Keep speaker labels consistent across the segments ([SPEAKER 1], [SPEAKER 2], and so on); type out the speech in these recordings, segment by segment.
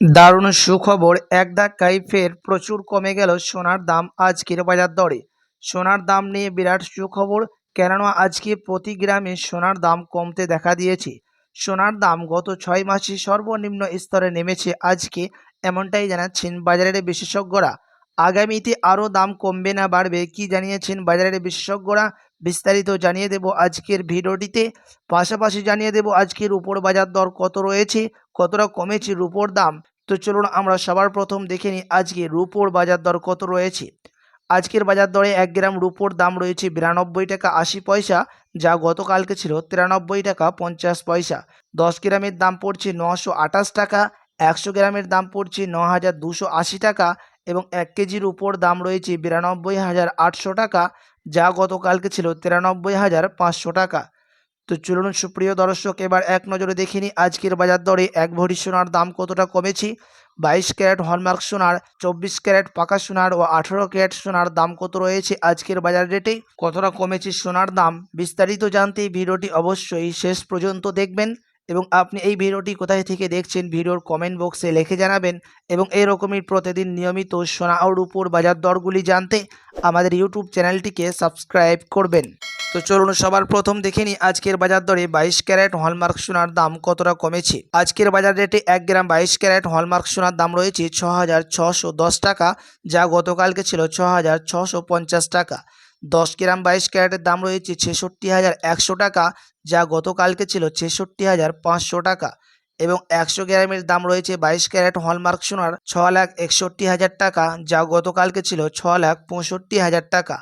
[SPEAKER 1] দারুণ সুখবর, এক ধাক্কায় ফের প্রচুর কমে গেল সোনার দাম আজকের বাজার দরে। সোনার দাম নিয়ে বিরাট সুখবর, কেননা আজকে প্রতি গ্রামে সোনার দাম কমতে দেখা দিয়েছে। সোনার দাম গত ছয় মাসে সর্বনিম্ন স্তরে নেমেছে আজকে, এমনটাই জানাচ্ছেন বাজারের বিশেষজ্ঞরা। আগামীতে আরও দাম কমবে না বাড়বে কি জানিয়েছেন বাজারের বিশেষজ্ঞরা, বিস্তারিত জানিয়ে দেব আজকের ভিডিওটিতে। পাশাপাশি জানিয়ে দেব আজকের উপর বাজার দর কত রয়েছে, কতটা কমেছে রুপোর দাম। তো চলুন আমরা সবার প্রথম দেখে নিই আজকে রুপোর বাজার দর কত রয়েছে। আজকের বাজার দরে এক গ্রাম রুপোর দাম রয়েছে বিরানব্বই টাকা আশি পয়সা, যা গতকালকে ছিল তিরানব্বই টাকা পঞ্চাশ পয়সা। দশ গ্রামের দাম পড়ছে নশো আঠাশ টাকা, একশো গ্রামের দাম পড়ছে ন হাজার দুশো আশি টাকা এবং এক কেজির উপর দাম রয়েছে বিরানব্বই হাজার আটশো টাকা, যা গতকালকে ছিল তিরানব্বই হাজার পাঁচশো টাকা। তো চলুন সুপ্রিয় দর্শক, এবার এক নজরে দেখিনি আজকের বাজার দরে এক ভরি সোনার দাম কতটা কমেছে। বাইশ ক্যারেট হলমার্ক সোনার, চব্বিশ ক্যারেট পাকা সোনার ও আঠেরো ক্যারেট সোনার দাম কত রয়েছে আজকের বাজার রেটে? কতটা কমেছে সোনার দাম? বিস্তারিত জানতে ভিডিওটি অবশ্যই শেষ পর্যন্ত দেখবেন। এবং আপনি এই ভিডিওটি কোথায় থেকে দেখছেন ভিডিওর কমেন্ট বক্সে লিখে জানাবেন এবং এরকমই প্রতিদিন নিয়মিত সোনা ও রূপোর বাজার দরগুলি জানতে আমাদের ইউটিউব চ্যানেলটিকে সাবস্ক্রাইব করবেন। তো চলুন সবার প্রথম দেখে নিই আজকের বাজার দরে বাইশ ক্যারেট হলমার্ক সোনার দাম কতটা কমেছে। আজকের বাজার রেটে এক গ্রাম বাইশ ক্যারেট হলমার্ক সোনার দাম রয়েছে ছ টাকা, যা গতকালকে ছিল ছ টাকা। দশ গ্রাম বাইশ ক্যারেটের দাম রয়েছে ছেষট্টি হাজার একশো টাকা, যা গতকালকে ছিল ছেষট্টি হাজার পাঁচশো টাকা। এবং একশো গ্রামের দাম রয়েছে বাইশ ক্যারেট হলমার্ক সোনার ছ লাখ একষট্টি হাজার টাকা, যা গতকালকে ছিল ছ লাখ পঁয়ষট্টি হাজার টাকা।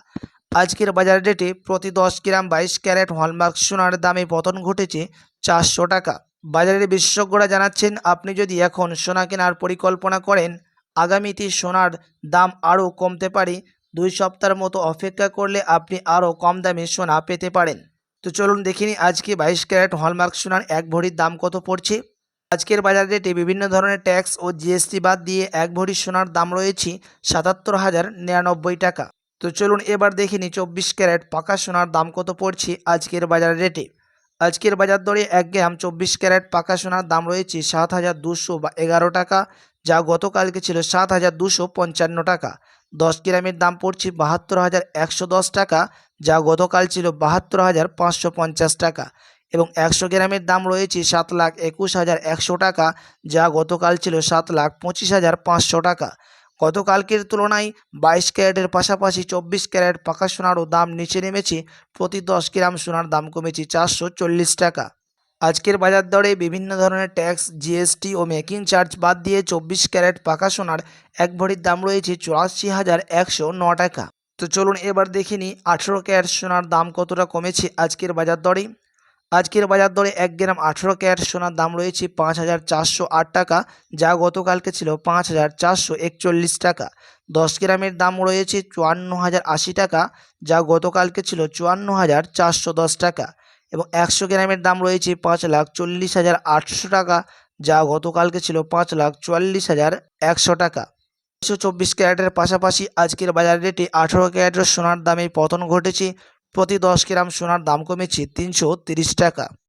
[SPEAKER 1] আজকের বাজার রেটে প্রতি দশ গ্রাম বাইশ ক্যারেট হলমার্ক সোনার দামে পতন ঘটেছে চারশো টাকা। বাজারের বিশেষজ্ঞরা জানাচ্ছেন, আপনি যদি এখন সোনা কেনার পরিকল্পনা করেন, আগামীতে সোনার দাম আরও কমতে পারে দুই সপ্তাহের মতো অপেক্ষা করলে আপনি আরও কম দামে সোনা পেতে পারেন। তো চলুন দেখিনি আজকে বাইশ ক্যারেট হলমার্ক সোনার এক ভরির দাম কত পড়ছে। আজকের বাজার রেটে বিভিন্ন ধরনের ট্যাক্স ও জিএসটি বাদ দিয়ে এক ভরি সোনার দাম রয়েছে সাতাত্তর হাজার নিরানব্বই টাকা। তো চলুন এবার দেখিনি চব্বিশ ক্যারেট পাকা সোনার দাম কত পড়ছে আজকের বাজার রেটে আজকের বাজার দরে এক গ্রাম চব্বিশ ক্যারেট পাকা সোনার দাম রয়েছে সাত হাজার দুশো বা এগারো টাকা, যা গতকালকে ছিল সাত হাজার দুশো পঞ্চান্ন টাকা। দশ গ্রামের দাম পড়ছে বাহাত্তর হাজার একশো দশ টাকা, যা গতকাল ছিল বাহাত্তর হাজার পাঁচশো পঞ্চাশ টাকা। এবং একশো গ্রামের দাম রয়েছে সাত লাখ একুশ হাজার একশো টাকা, যা গতকাল ছিল সাত লাখ পঁচিশ হাজার পাঁচশো টাকা। গতকালকের তুলনায় বাইশ ক্যারেটের পাশাপাশি চব্বিশ ক্যারেট পাকা সোনারও দাম নিচে নেমেছে। প্রতি দশ গ্রাম সোনার দাম কমেছে চারশো চল্লিশ টাকা। আজকের বাজার দরে বিভিন্ন ধরনের ট্যাক্স, জিএসটি ও মেকিং চার্জ বাদ দিয়ে চব্বিশ ক্যারেট পাকা সোনার এক ভরির দাম রয়েছে চুরাশি হাজার একশো ন টাকা। তো চলুন এবার দেখে নিই আঠেরো ক্যারেট সোনার দাম কতটা কমেছে আজকের বাজার দরে। আজকের বাজার দরে এক গ্রাম আঠেরো ক্যারেট সোনার দাম রয়েছে পাঁচ হাজার চারশো আট টাকা, যা গতকালকে ছিল পাঁচ হাজার চারশো একচল্লিশ টাকা। দশ গ্রামের দাম রয়েছে চুয়ান্ন হাজার আশি টাকা, যা গতকালকে ছিল চুয়ান্ন হাজার চারশো দশ টাকা। এবং একশো গ্রামের দাম রয়েছে পাঁচ লাখ চল্লিশ হাজার আটশো টাকা, যা গতকালকে ছিল পাঁচ লাখ চুয়াল্লিশ হাজার একশো টাকা। একশো চব্বিশ ক্যারেটের পাশাপাশি আজকের বাজার রেটে আঠেরো ক্যারেটের সোনার দামে পতন ঘটেছে। প্রতি দশ গ্রাম সোনার দাম কমেছে তিনশো টাকা।